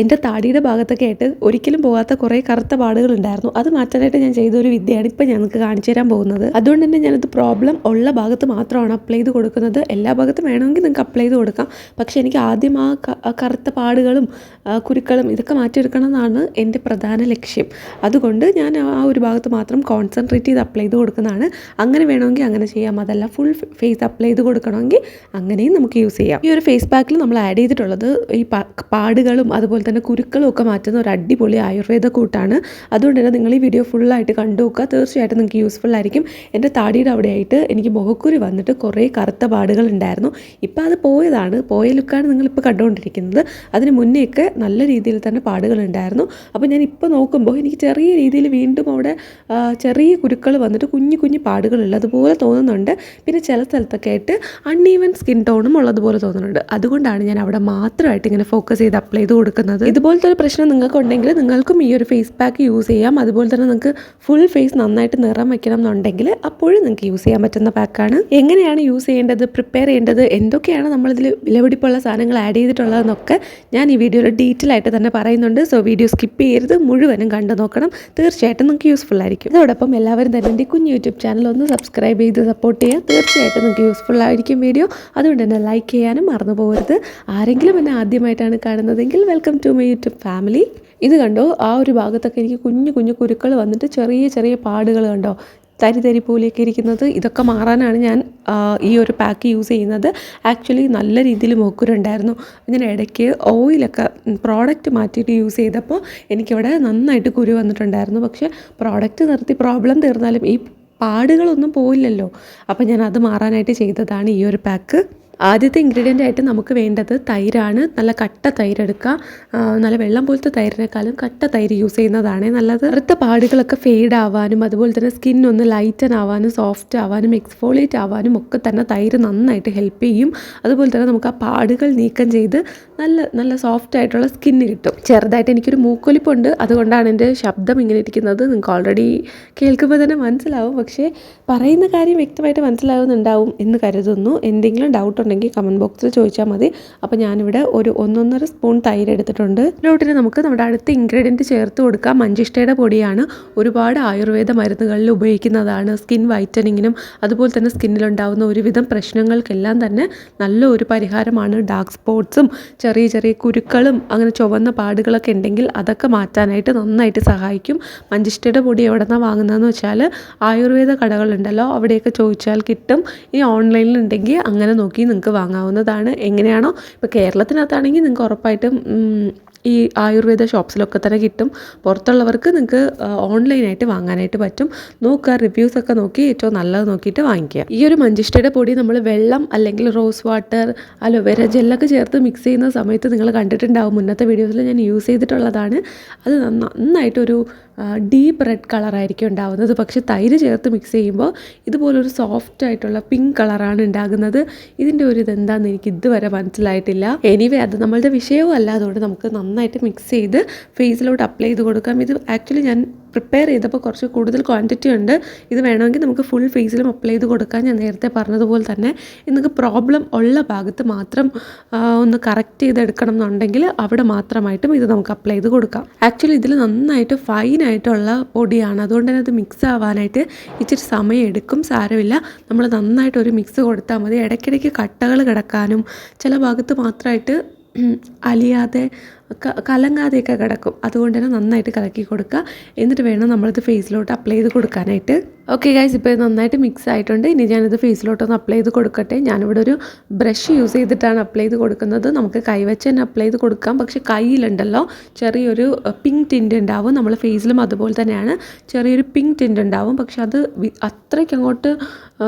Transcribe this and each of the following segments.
എന്റെ താടിയുടെ ഭാഗത്തൊക്കെ ആയിട്ട് ഒരിക്കലും പോകാത്ത കുറേ കറുത്ത പാടുകളുണ്ടായിരുന്നു. അത് മാറ്റാനായിട്ട് ഞാൻ ചെയ്ത ഒരു വിദ്യയാണ് ഇപ്പം ഞങ്ങൾക്ക് കാണിച്ചു തരാൻ പോകുന്നത്. അതുകൊണ്ട് തന്നെ ഞാനത് പ്രോബ്ലം ഉള്ള ഭാഗത്ത് മാത്രമാണ് അപ്ലൈ ചെയ്ത് കൊടുക്കുന്നത്. എല്ലാ ഭാഗത്തും വേണമെങ്കിൽ നിങ്ങൾക്ക് അപ്ലൈ ചെയ്ത് കൊടുക്കാം. പക്ഷേ എനിക്ക് ആദ്യം ആ കറുത്ത പാടുകളും കുരുക്കളും ഇതൊക്കെ മാറ്റിയെടുക്കണം എന്നാണ് എന്റെ പ്രധാന ലക്ഷ്യം. അതുകൊണ്ട് ഞാൻ ആ ഒരു ഭാഗത്ത് മാത്രം കോൺസെൻട്രേറ്റ് ചെയ്ത് അപ്ലൈ ചെയ്ത് കൊടുക്കുന്നതാണ്. അങ്ങനെ വേണമെങ്കിൽ അങ്ങനെ ചെയ്യാം. അതല്ല ഫുൾ ഫേസ് അപ്ലൈ ചെയ്ത് കൊടുക്കണമെങ്കിൽ അങ്ങനെയും നമുക്ക് യൂസ് ചെയ്യാം. ഈ ഒരു ഫേസ് പാക്കിൽ നമ്മൾ ആഡ് ചെയ്തിട്ടുള്ളത് ഈ പാടുകളും അതുപോലെ തന്നെ കുരുക്കളും ഒക്കെ മാറ്റുന്ന ഒരു അടിപൊളി ആയുർവേദ കൂട്ടാണ്. അതുകൊണ്ട് തന്നെ നിങ്ങൾ ഈ വീഡിയോ ഫുള്ളായിട്ട് കണ്ടു നോക്കുക തീർച്ചയായിട്ടും നിങ്ങൾക്ക് യൂസ്ഫുൾ ആയിരിക്കും. എന്റെ താടിയുടെ അവിടെയായിട്ട് എനിക്ക് മുഖക്കുരു വന്നിട്ട് കുറേ കറുത്ത പാടുകൾ ഉണ്ടായിരുന്നു. ഇപ്പം അത് പോയതാണ്. പോയ ലുക്കാണ് നിങ്ങളിപ്പോൾ കണ്ടുകൊണ്ടിരിക്കുന്നത്. അതിന് മുന്നേയൊക്കെ നല്ല രീതിയിൽ തന്നെ പാടുകൾ ഉണ്ടായിരുന്നു. അപ്പോൾ ഞാൻ ഇപ്പോൾ നോക്കുമ്പോൾ എനിക്ക് ചെറിയ രീതിയിൽ വീണ്ടും അവിടെ ചെറിയ കുരുക്കൾ വന്നിട്ട് കുഞ്ഞു കുഞ്ഞു പാടുകളുള്ള അതുപോലെ തോന്നുന്നുണ്ട്. പിന്നെ ചില സ്ഥലത്തൊക്കെ ആയിട്ട് അൺഈവൻ സ്കിൻ ടോണും ഉള്ളതുപോലെ തോന്നുന്നുണ്ട്. അതുകൊണ്ടാണ് ഞാൻ അവിടെ മാത്രമായിട്ട് ഇങ്ങനെ ഫോക്കസ് ചെയ്ത് അപ്ലൈ ചെയ്ത് കൊടുക്കുന്നത്. ഇതുപോലത്തെ ഒരു പ്രശ്നം നിങ്ങൾക്ക് ഉണ്ടെങ്കിൽ നിങ്ങൾക്കും ഈ ഒരു ഫേസ് പാക്ക് യൂസ് ചെയ്യാം. അതുപോലെ തന്നെ നിങ്ങൾക്ക് ഫുൾ ഫേസ് നന്നായിട്ട് നിറം വെക്കണം എന്നുണ്ടെങ്കിൽ അപ്പോഴും നിങ്ങൾക്ക് യൂസ് ചെയ്യാൻ പറ്റുന്ന പാക്കാണ് എങ്ങനെയാണ് യൂസ് ചെയ്യേണ്ടത് പ്രിപ്പയർ ചെയ്യേണ്ടത് എന്തൊക്കെയാണ് നമ്മളിതിൽ വിലപിടിപ്പുള്ള സാധനങ്ങൾ ആഡ് ചെയ്തിട്ടുള്ളതെന്നൊക്കെ ഞാൻ ഈ വീഡിയോയിൽ ഡീറ്റെയിൽ ആയിട്ട് തന്നെ പറയുന്നുണ്ട്. സോ വീഡിയോ സ്കിപ്പ് ചെയ്യരുത്. മുഴുവനും കണ്ടു നോക്കണം. തീർച്ചയായിട്ടും നിങ്ങൾക്ക് യൂസ്ഫുൾ ആയിരിക്കും. അതോടൊപ്പം എല്ലാവരും തന്നെ എന്റെ കുഞ്ഞ് യൂട്യൂബ് ചാനൽ ഒന്ന് സബ്സ്ക്രൈബ് ചെയ്ത് സപ്പോർട്ട് ചെയ്യുക. തീർച്ചയായിട്ടും നിങ്ങൾക്ക് യൂസ്ഫുൾ ആയിരിക്കും വീഡിയോ അതുകൊണ്ട് തന്നെ ലൈക്ക് ചെയ്യാനും മറന്നു പോകരുത് ആരെങ്കിലും എന്നെ ആദ്യമായിട്ടാണ് കാണുന്നതെങ്കിൽ welcome to my YouTube family ഇത് കണ്ടോ ആ ഒരു ഭാഗത്തൊക്കെ എനിക്ക് കുഞ്ഞു കുഞ്ഞു കുരുക്കൾ വന്നിട്ട് ചെറിയ ചെറിയ പാടുകൾ കണ്ടോ. തരി തരി പോലെയൊക്കെ ഇരിക്കുന്നത്. ഇതൊക്കെ മാറാനാണ് ഞാൻ ഈ ഒരു പാക്ക് യൂസ് ചെയ്യുന്നത്. ആക്ച്വലി നല്ല രീതിയിൽ മൂക്കുരുണ്ടായിരുന്നു. ഞാൻ ഇടയ്ക്ക് ഓയിലൊക്കെ പ്രോഡക്റ്റ് മാറ്റിയിട്ട് യൂസ് ചെയ്തപ്പോൾ എനിക്കിവിടെ നന്നായിട്ട് കുരു വന്നിട്ടുണ്ടായിരുന്നു. പക്ഷേ പ്രോഡക്റ്റ് നിർത്തി പ്രോബ്ലം തീർന്നാലും ഈ പാടുകളൊന്നും പോയില്ലല്ലോ. അപ്പോൾ ഞാൻ അത് മാറാനായിട്ട് ചെയ്തതാണ് ഈ ഒരു പാക്ക് ആദ്യത്തെ ഇൻഗ്രീഡിയന്റ് ആയിട്ട് നമുക്ക് വേണ്ടത് തൈരാണ്. നല്ല കട്ട തൈര് എടുക്കുക നല്ല വെള്ളം പോലത്തെ തൈരിനേക്കാളും കട്ട തൈര് യൂസ് ചെയ്യുന്നതാണ് നല്ലത്. അടുത്ത പാടുകളൊക്കെ ഫെയ്ഡ് ആവാനും അതുപോലെ തന്നെ സ്കിൻ ഒന്ന് ലൈറ്റൻ ആവാനും സോഫ്റ്റ് ആവാനും എക്സ്ഫോളിയേറ്റ് ആവാനും ഒക്കെ തന്നെ തൈര് നന്നായിട്ട് ഹെൽപ്പ് ചെയ്യും. അതുപോലെ തന്നെ നമുക്ക് ആ പാടുകൾ നീക്കം ചെയ്ത് നല്ല നല്ല സോഫ്റ്റ് ആയിട്ടുള്ള സ്കിന്ന് കിട്ടും. ചെറുതായിട്ട് എനിക്കൊരു മൂക്കൊലിപ്പുണ്ട്. അതുകൊണ്ടാണ് എന്റെ ശബ്ദം ഇങ്ങനെ ഇരിക്കുന്നത്. നിങ്ങൾക്ക് ഓൾറെഡി കേൾക്കുമ്പോൾ തന്നെ മനസ്സിലാവും. പക്ഷേ പറയുന്ന കാര്യം വ്യക്തമായിട്ട് മനസ്സിലാവുന്നുണ്ടാവും എന്ന് കരുതുന്നു. എന്തെങ്കിലും ഡൗട്ട് ഉണ്ടെങ്കിൽ കമന്റ് ബോക്സിൽ ചോദിച്ചാൽ മതി. അപ്പോൾ ഞാനിവിടെ ഒരു ഒന്നൊന്നര സ്പൂൺ തൈര് എടുത്തിട്ടുണ്ട്. ഇതിലോട്ടിന് നമുക്ക് നമ്മുടെ അടുത്ത ഇൻഗ്രീഡിയന്റ് ചേർത്ത് കൊടുക്കാം. മഞ്ചിഷ്ടയുടെ പൊടിയാണ്. ഒരുപാട് ആയുർവേദ മരുന്നുകളിൽ ഉപയോഗിക്കുന്നതാണ്. സ്കിൻ വൈറ്റനിങ്ങിനും അതുപോലെ തന്നെ സ്കിന്നിലുണ്ടാകുന്ന ഒരുവിധം പ്രശ്നങ്ങൾക്കെല്ലാം തന്നെ നല്ല ഒരു പരിഹാരമാണ്. ഡാർക്ക് സ്പോട്ട്സും ചെറിയ ചെറിയ കുരുക്കളും അങ്ങനെ ചുവന്ന പാടുകളൊക്കെ ഉണ്ടെങ്കിൽ അതൊക്കെ മാറ്റാനായിട്ട് നന്നായിട്ട് സഹായിക്കും. മഞ്ചിഷ്ടയുടെ പൊടി എവിടെ നിന്നാണ് വാങ്ങുന്നതെന്ന് വെച്ചാൽ ആയുർവേദ കടകളുണ്ടല്ലോ. അവിടെയൊക്കെ ചോദിച്ചാൽ കിട്ടും. ഈ ഓൺലൈനിൽ ഉണ്ടെങ്കിൽ അങ്ങനെ നോക്കി നിങ്ങൾക്ക് വാങ്ങാവുന്നതാണ്. എങ്ങനെയാണോ? ഇപ്പോൾ കേരളത്തിനകത്താണെങ്കിൽ നിങ്ങൾക്ക് ഉറപ്പായിട്ടും ഈ ആയുർവേദ ഷോപ്സിലൊക്കെ തന്നെ കിട്ടും. പുറത്തുള്ളവർക്ക് നിങ്ങൾക്ക് ഓൺലൈനായിട്ട് വാങ്ങാനായിട്ട് പറ്റും. നോക്കുക റിവ്യൂസ് ഒക്കെ നോക്കി ഏറ്റവും നല്ലത് നോക്കിയിട്ട് വാങ്ങിക്കുക. ഈ ഒരു മഞ്ചിഷ്ടയുടെ പൊടി നമ്മൾ വെള്ളം അല്ലെങ്കിൽ റോസ് വാട്ടർ അലോവേര ജെല്ലൊക്കെ ചേർത്ത് മിക്സ് ചെയ്യുന്ന സമയത്ത് നിങ്ങൾ കണ്ടിട്ടുണ്ടാവും. മുന്നത്തെ വീഡിയോസിൽ ഞാൻ യൂസ് ചെയ്തിട്ടുള്ളതാണ്. അത് നന്ന- നന്നായിട്ടൊരു ഡീപ്പ് റെഡ് കളറായിരിക്കും ഉണ്ടാവുന്നത്. പക്ഷേ തൈര് ചേർത്ത് മിക്സ് ചെയ്യുമ്പോൾ ഇതുപോലൊരു സോഫ്റ്റ് ആയിട്ടുള്ള പിങ്ക് കളറാണ് ഉണ്ടാകുന്നത്. ഇതിന്റെ ഒരു ഇതെന്താണെന്ന് എനിക്ക് ഇതുവരെ മനസ്സിലായിട്ടില്ല. എനിവേ അത് നമ്മളുടെ വിഷയവും അല്ല അതുകൊണ്ട് നമുക്ക് നന്നായിട്ട് മിക്സ് ചെയ്ത് ഫേസിലോട്ട് അപ്ലൈ ചെയ്ത് കൊടുക്കാം. ഇത് ആക്ച്വലി ഞാൻ പ്രിപ്പയർ ചെയ്തപ്പോൾ കുറച്ച് കൂടുതൽ ക്വാണ്ടിറ്റി ഉണ്ട്. ഇത് വേണമെങ്കിൽ നമുക്ക് ഫുൾ ഫേസിലും അപ്ലൈ ചെയ്ത് കൊടുക്കാം. ഞാൻ നേരത്തെ പറഞ്ഞതുപോലെ തന്നെ നിങ്ങൾക്ക് പ്രോബ്ലം ഉള്ള ഭാഗത്ത് മാത്രം ഒന്ന് കറക്റ്റ് ചെയ്തെടുക്കണം എന്നുണ്ടെങ്കിൽ അവിടെ മാത്രമായിട്ടും ഇത് നമുക്ക് അപ്ലൈ ചെയ്ത് കൊടുക്കാം. ആക്ച്വലി ഇതിൽ നന്നായിട്ട് ഫൈനായിട്ടുള്ള പൊടിയാണ്. അതുകൊണ്ട് തന്നെ അത് മിക്സ് ആവാനായിട്ട് ഇച്ചിരി സമയം എടുക്കും. സാരമില്ല. നമ്മൾ നന്നായിട്ട് ഒരു മിക്സ് കൊടുത്താൽ മതി. ഇടയ്ക്കിടയ്ക്ക് കട്ടകൾ കിടക്കാനും ചില ഭാഗത്ത് മാത്രമായിട്ട് അലിയാതെ കലങ്ങാതെയൊക്കെ കിടക്കും. അതുകൊണ്ട് തന്നെ നന്നായിട്ട് കലക്കി കൊടുക്കുക. എന്നിട്ട് വേണം നമ്മളിത് ഫേസിലോട്ട് അപ്ലൈ ചെയ്ത് കൊടുക്കാനായിട്ട്. ഓക്കെ ഗൈസ് ഇപ്പോൾ ഇത് നന്നായിട്ട് മിക്സ് ആയിട്ടുണ്ട്. ഇനി ഞാനിത് ഫേസിലോട്ടൊന്ന് അപ്ലൈ ചെയ്ത് കൊടുക്കട്ടെ. ഞാനിവിടെ ഒരു ബ്രഷ് യൂസ് ചെയ്തിട്ടാണ് അപ്ലൈ ചെയ്ത് കൊടുക്കുന്നത്. നമുക്ക് കൈവച്ച് തന്നെ അപ്ലൈ ചെയ്ത് കൊടുക്കാം. പക്ഷേ കയ്യിലുണ്ടല്ലോ ചെറിയൊരു പിങ്ക് ടിന്റ് ഉണ്ടാവും. നമ്മൾ ഫേസിലും അതുപോലെ തന്നെയാണ്. ചെറിയൊരു പിങ്ക് ടിന്റ് ഉണ്ടാവും. പക്ഷെ അത് അത്രയ്ക്ക് അങ്ങോട്ട്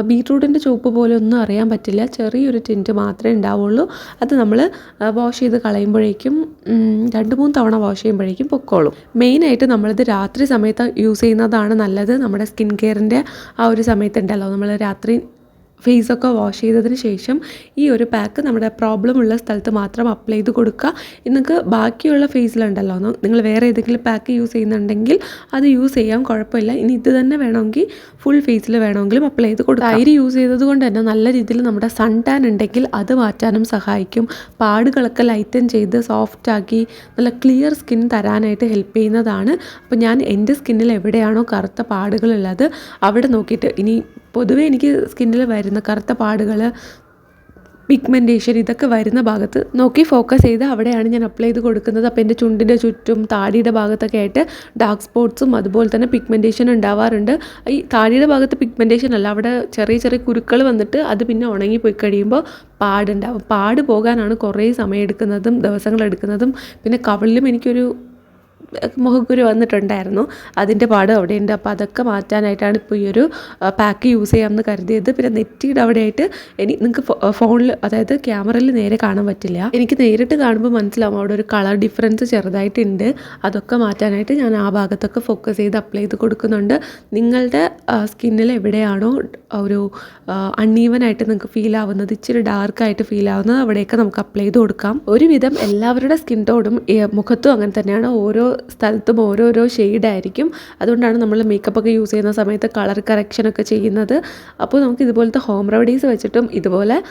ബീട്രൂട്ടിന്റെ ചുവപ്പ് പോലെ ഒന്നും അറിയാൻ പറ്റില്ല. ചെറിയൊരു ടിന്റ് മാത്രമേ ഉണ്ടാവുള്ളൂ. അത് നമ്മൾ വാഷ് ചെയ്ത് കളയുമ്പോഴേക്കും രണ്ട് മൂന്ന് തവണ വാഷ് ചെയ്യുമ്പോഴേക്കും പൊക്കോളും. മെയിനായിട്ട് നമ്മളിത് രാത്രി സമയത്ത് യൂസ് ചെയ്യുന്നതാണ് നല്ലത്. നമ്മുടെ സ്കിൻ കെയറിന്റെ ആ ഒരു സമയത്തുണ്ടല്ലോ നമ്മൾ രാത്രി ഫേസൊക്കെ വാഷ് ചെയ്തതിന് ശേഷം ഈ ഒരു പാക്ക് നമ്മുടെ പ്രോബ്ലം ഉള്ള സ്ഥലത്ത് മാത്രം അപ്ലൈ ചെയ്ത് കൊടുക്കുക. നിങ്ങൾക്ക് ബാക്കിയുള്ള ഫേസിലുണ്ടല്ലോ നിങ്ങൾ വേറെ ഏതെങ്കിലും പാക്ക് യൂസ് ചെയ്യുന്നുണ്ടെങ്കിൽ അത് യൂസ് ചെയ്യാം. കുഴപ്പമില്ല. ഇനി ഇത് തന്നെ വേണമെങ്കിൽ ഫുൾ ഫേസിൽ വേണമെങ്കിലും അപ്ലൈ ചെയ്ത് കൊടുക്കുക തൈര് യൂസ് ചെയ്തത് കൊണ്ട് തന്നെ നല്ല രീതിയിൽ നമ്മുടെ സൺ ടാൻ ഉണ്ടെങ്കിൽ അത് മാറ്റാനും സഹായിക്കും. പാടുകളൊക്കെ ലൈറ്റൻ ചെയ്ത് സോഫ്റ്റ് ആക്കി നല്ല ക്ലിയർ സ്കിൻ തരാനായിട്ട് ഹെൽപ്പ് ചെയ്യുന്നതാണ്. അപ്പോൾ ഞാൻ എന്റെ സ്കിന്നിൽ എവിടെയാണോ കറുത്ത പാടുകളുള്ളത് അവിടെ നോക്കിയിട്ട് ഇനി പൊതുവേ എനിക്ക് സ്കിന്നിൽ വരുന്ന കറുത്ത പാടുകൾ പിഗ്മെന്റേഷൻ ഇതൊക്കെ വരുന്ന ഭാഗത്ത് നോക്കി ഫോക്കസ് ചെയ്ത് അവിടെയാണ് ഞാൻ അപ്ലൈ ചെയ്ത് കൊടുക്കുന്നത്. അപ്പോൾ എന്റെ ചുണ്ടിന്റെ ചുറ്റും താടിയുടെ ഭാഗത്തൊക്കെ ആയിട്ട് ഡാർക്ക് സ്പോട്ട്സും അതുപോലെ തന്നെ പിഗ്മെന്റേഷൻ ഉണ്ടാവാറുണ്ട്. ഈ താടിയുടെ ഭാഗത്ത് പിഗ്മെന്റേഷൻ അല്ല അവിടെ ചെറിയ ചെറിയ കുരുക്കൾ വന്നിട്ട് അത് പിന്നെ ഉണങ്ങിപ്പോയി കഴിയുമ്പോൾ പാടുണ്ടാവും. പാട് പോകാനാണ് കുറേ സമയം എടുക്കുന്നതും ദിവസങ്ങൾ എടുക്കുന്നതും. പിന്നെ കവളിലും എനിക്കൊരു മുഖക്കുരു വന്നിട്ടുണ്ടായിരുന്നു. അതിന്റെ പാട് അവിടെയുണ്ട്. അപ്പോൾ അതൊക്കെ മാറ്റാനായിട്ടാണ് ഇപ്പോൾ ഈ ഒരു പാക്ക് യൂസ് ചെയ്യാമെന്ന് കരുതിയത്. പിന്നെ നെറ്റിയുടെ അവിടെയായിട്ട് ഇനി നിങ്ങൾക്ക് ഫോണിൽ അതായത് ക്യാമറയിൽ നേരെ കാണാൻ പറ്റില്ല. എനിക്ക് നേരിട്ട് കാണുമ്പോൾ മനസ്സിലാവും അവിടെ ഒരു കളർ ഡിഫറൻസ് ചെറുതായിട്ടുണ്ട്. അതൊക്കെ മാറ്റാനായിട്ട് ഞാൻ ആ ഭാഗത്തൊക്കെ ഫോക്കസ് ചെയ്ത് അപ്ലൈ ചെയ്ത് കൊടുക്കുന്നുണ്ട്. നിങ്ങളുടെ സ്കിന്നിൽ എവിടെയാണോ ഒരു അൺഈവൻ ആയിട്ട് നിങ്ങൾക്ക് ഫീൽ ആവുന്നത് ഇച്ചിരി ഡാർക്കായിട്ട് ഫീൽ ആവുന്നത് അവിടെയൊക്കെ നമുക്ക് അപ്ലൈ ചെയ്ത് കൊടുക്കാം. ഒരുവിധം എല്ലാവരുടെ സ്കിൻ ടോണും മുഖത്തും അങ്ങനെ തന്നെയാണ്. ഓരോ സ്ഥലത്തും ഓരോരോ ഷെയ്ഡായിരിക്കും. അതുകൊണ്ടാണ് നമ്മൾ മേക്കപ്പ് ഒക്കെ യൂസ് ചെയ്യുന്ന സമയത്ത് കളർ കറക്ഷനൊക്കെ ചെയ്യുന്നത്. അപ്പോൾ നമുക്ക് ഇതുപോലത്തെ ഹോം റെമഡീസ് വെച്ചിട്ടും ഇതുപോലെ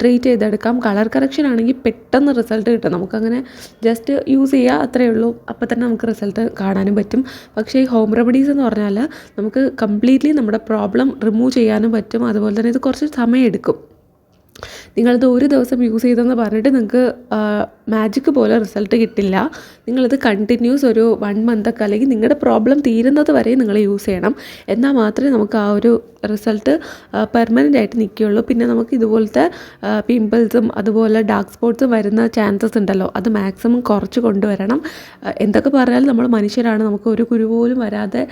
ട്രീറ്റ് ചെയ്തെടുക്കാം. കളർ കറക്ഷൻ ആണെങ്കിൽ പെട്ടെന്ന് റിസൾട്ട് കിട്ടും. നമുക്കങ്ങനെ ജസ്റ്റ് യൂസ് ചെയ്യുക അത്രയേ ഉള്ളൂ. അപ്പോൾ തന്നെ നമുക്ക് റിസൾട്ട് കാണാനും പറ്റും. പക്ഷേ ഈ ഹോം റെമഡീസ് എന്ന് പറഞ്ഞാൽ നമുക്ക് കംപ്ലീറ്റ്ലി നമ്മുടെ പ്രോബ്ലം റിമൂവ് ചെയ്യാനും പറ്റും. അതുപോലെ തന്നെ ഇത് കുറച്ച് സമയം എടുക്കും. നിങ്ങളത് ഒരു ദിവസം യൂസ് ചെയ്തെന്ന് പറഞ്ഞിട്ട് നിങ്ങൾക്ക് മാജിക് പോലെ റിസൾട്ട് കിട്ടില്ല. നിങ്ങളിത് കണ്ടിന്യൂസ് ഒരു വൺ മന്തൊക്കെ അല്ലെങ്കിൽ നിങ്ങളുടെ പ്രോബ്ലം തീരുന്നത് വരെ നിങ്ങൾ യൂസ് ചെയ്യണം. എന്നാൽ മാത്രമേ നമുക്ക് ആ ഒരു റിസൾട്ട് പെർമനന്റ് ആയിട്ട് നിൽക്കുകയുള്ളൂ. പിന്നെ നമുക്ക് ഇതുപോലത്തെ പിമ്പിൾസും അതുപോലെ ഡാർക്ക് സ്പോട്ട്സും വരുന്ന ചാൻസസ് ഉണ്ടല്ലോ. അത് മാക്സിമം കുറച്ച് കൊണ്ടുവരണം. എന്തൊക്കെ പറഞ്ഞാലും നമ്മൾ മനുഷ്യരാണ്. നമുക്ക് ഒരു കുരു പോലും വരാതെ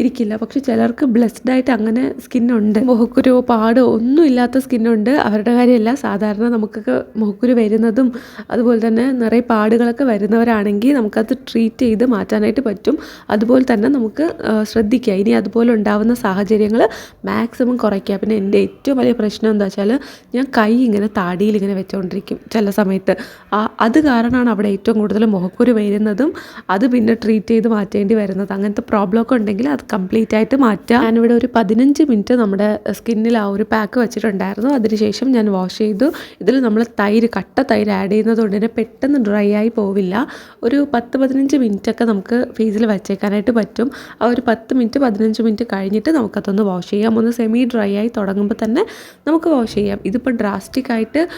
ഇരിക്കില്ല. പക്ഷെ ചിലർക്ക് ബ്ലെസ്ഡ് ആയിട്ട് അങ്ങനെ സ്കിന്നുണ്ട് മുഖക്കുരു പാടോ ഒന്നും ഇല്ലാത്ത സ്കിന്നുണ്ട് അവരുടെ കാര്യമല്ല സാധാരണ നമുക്കൊക്കെ മുഖക്കുരു വരുന്നതും അതുപോലെ തന്നെ നിറയെ പാടുകളൊക്കെ വരുന്നവരാണെങ്കിൽ നമുക്കത് ട്രീറ്റ് ചെയ്ത് മാറ്റാനായിട്ട് പറ്റും. അതുപോലെ തന്നെ നമുക്ക് ശ്രദ്ധിക്കുക. ഇനി അതുപോലെ ഉണ്ടാവുന്ന സാഹചര്യങ്ങൾ മാക്സിമം കുറയ്ക്കുക. പിന്നെ എന്റെ ഏറ്റവും വലിയ പ്രശ്നം എന്താ വെച്ചാൽ ഞാൻ കൈ ഇങ്ങനെ താടിയിൽ ഇങ്ങനെ വെച്ചുകൊണ്ടിരിക്കും ചില സമയത്ത്. അത് കാരണമാണ് അവിടെ ഏറ്റവും കൂടുതൽ മുഖക്കുരു വരുന്നതും അത് പിന്നെ ട്രീറ്റ് ചെയ്ത് മാറ്റേണ്ടി വരുന്നത്. അങ്ങനത്തെ പ്രോബ്ലം ഒക്കെ ഉണ്ടെങ്കിൽ അത് കംപ്ലീറ്റ് ആയിട്ട് മാറ്റുക ഞാനിവിടെ ഒരു പതിനഞ്ച് മിനിറ്റ് നമ്മുടെ സ്കിന്നിൽ ആ ഒരു പാക്ക് വെച്ചിട്ടുണ്ടായിരുന്നു. അതിനുശേഷം ഞാൻ വാഷ് ചെയ്തു. ഇതിൽ നമ്മൾ തൈര് കട്ട തൈര് ആഡ് ചെയ്യുന്നതുകൊണ്ട് തന്നെ പെട്ടെന്ന് ഡ്രൈ ആയി പോവില്ല. ഒരു പത്ത് പതിനഞ്ച് മിനിറ്റ് ഒക്കെ നമുക്ക് ഫേസിൽ വച്ചേക്കാനായിട്ട് പറ്റും. ആ ഒരു പത്ത് മിനിറ്റ് പതിനഞ്ച് മിനിറ്റ് കഴിഞ്ഞിട്ട് നമുക്കതൊന്ന് വാഷ് ചെയ്യാം. ഒന്ന് സെമി ഡ്രൈ ആയി തുടങ്ങുമ്പോൾ തന്നെ നമുക്ക് വാഷ് ചെയ്യാം. ഇതിപ്പോൾ ഡ്രാസ്റ്റിക് ആയിട്ട്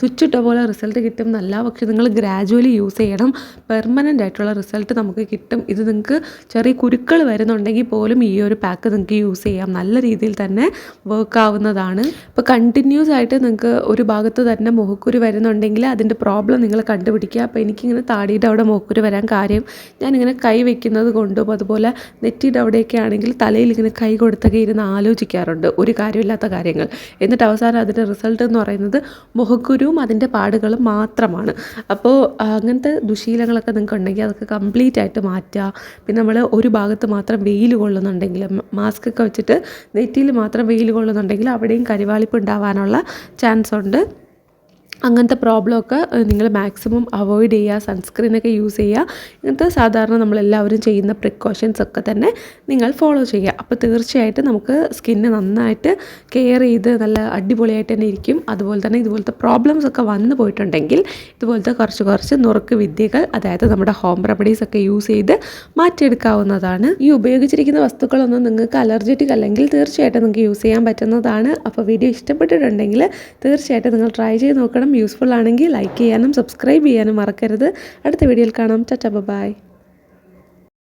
സ്വിച്ച് ഇട്ട പോലെ റിസൾട്ട് കിട്ടും എന്നല്ല. പക്ഷെ നിങ്ങൾ ഗ്രാജുവലി യൂസ് ചെയ്യണം. പെർമനന്റ് ആയിട്ടുള്ള റിസൾട്ട് നമുക്ക് കിട്ടും. ഇത് നിങ്ങൾക്ക് ചെറിയ കുരുക്കൾ വരുന്നുണ്ടെങ്കിൽ പോലും ഈ ഒരു പാക്ക് നിങ്ങൾക്ക് യൂസ് ചെയ്യാം. നല്ല രീതിയിൽ തന്നെ വർക്ക് ആവുന്നതാണ്. ഇപ്പോൾ കണ്ടിന്യൂസ് ആയിട്ട് നിങ്ങൾക്ക് ഒരു ഭാഗത്ത് തന്നെ മുഖക്കുരു വരുന്നുണ്ടെങ്കിൽ അതിന്റെ പ്രോബ്ലം നിങ്ങൾ കണ്ടുപിടിക്കുക. അപ്പോൾ എനിക്കിങ്ങനെ താടിയുടെ അവിടെ മുഖക്കുരു വരാൻ കാര്യം ഞാനിങ്ങനെ കൈ വെക്കുന്നത് കൊണ്ടും അതുപോലെ നെറ്റിയുടെ അവിടെയൊക്കെ ആണെങ്കിൽ തലയിൽ ഇങ്ങനെ കൈ കൊടുത്തൊക്കെ ഇരുന്ന് ആലോചിക്കാറുണ്ട്. ഒരു കാര്യമില്ലാത്ത കാര്യങ്ങൾ. എന്നിട്ട് അവസാനം അതിന്റെ റിസൾട്ട് എന്ന് പറയുന്നത് മുഖക്കുരുവും അതിന്റെ പാടുകളും മാത്രമാണ്. അപ്പോൾ അങ്ങനത്തെ ദുശീലങ്ങളൊക്കെ നിങ്ങൾക്ക് ഉണ്ടെങ്കിൽ അതൊക്കെ കംപ്ലീറ്റ് ആയിട്ട് മാറ്റുക. പിന്നെ നമ്മൾ ഒരു ഭാഗത്ത് മാത്രം വെയിൽ കൊള്ളുന്നുണ്ടെങ്കിൽ മാസ്ക് ഒക്കെ വെച്ചിട്ട് നെറ്റിയിൽ മാത്രം വെയിൽ കൊള്ളുന്നുണ്ടെങ്കിൽ അവിടെയും കരിവാളിപ്പ് ഉണ്ടാവാനുള്ള ചാൻസ് ഉണ്ട്. അങ്ങനത്തെ പ്രോബ്ലമൊക്കെ നിങ്ങൾ മാക്സിമം അവോയ്ഡ് ചെയ്യുക സൺസ്ക്രീനൊക്കെ യൂസ് ചെയ്യുക. ഇങ്ങനത്തെ സാധാരണ നമ്മളെല്ലാവരും ചെയ്യുന്ന പ്രിക്കോഷൻസ് ഒക്കെ തന്നെ നിങ്ങൾ ഫോളോ ചെയ്യുക. അപ്പോൾ തീർച്ചയായിട്ടും നമുക്ക് സ്കിന്ന് നന്നായിട്ട് കെയർ ചെയ്ത് നല്ല അടിപൊളിയായിട്ട് തന്നെ ഇരിക്കും. അതുപോലെ തന്നെ ഇതുപോലത്തെ പ്രോബ്ലംസ് ഒക്കെ വന്നു പോയിട്ടുണ്ടെങ്കിൽ ഇതുപോലത്തെ കുറച്ച് കുറച്ച് നുറുക്ക് വിദ്യകൾ അതായത് നമ്മുടെ ഹോം റെമഡീസ് ഒക്കെ യൂസ് ചെയ്ത് മാറ്റിയെടുക്കാവുന്നതാണ്. ഈ ഉപയോഗിച്ചിരിക്കുന്ന വസ്തുക്കളൊന്നും നിങ്ങൾക്ക് അലർജറ്റിക് അല്ലെങ്കിൽ തീർച്ചയായിട്ടും നിങ്ങൾക്ക് യൂസ് ചെയ്യാൻ പറ്റുന്നതാണ്. അപ്പോൾ വീഡിയോ ഇഷ്ടപ്പെട്ടിട്ടുണ്ടെങ്കിൽ തീർച്ചയായിട്ടും നിങ്ങൾ ട്രൈ ചെയ്ത് നോക്കണം. യൂസ്ഫുൾ ആണെങ്കിൽ ലൈക്ക് ചെയ്യാനും സബ്സ്ക്രൈബ് ചെയ്യാനും മറക്കരുത്. അടുത്ത വീഡിയോയിൽ കാണാം. ചച്ച ബൈ.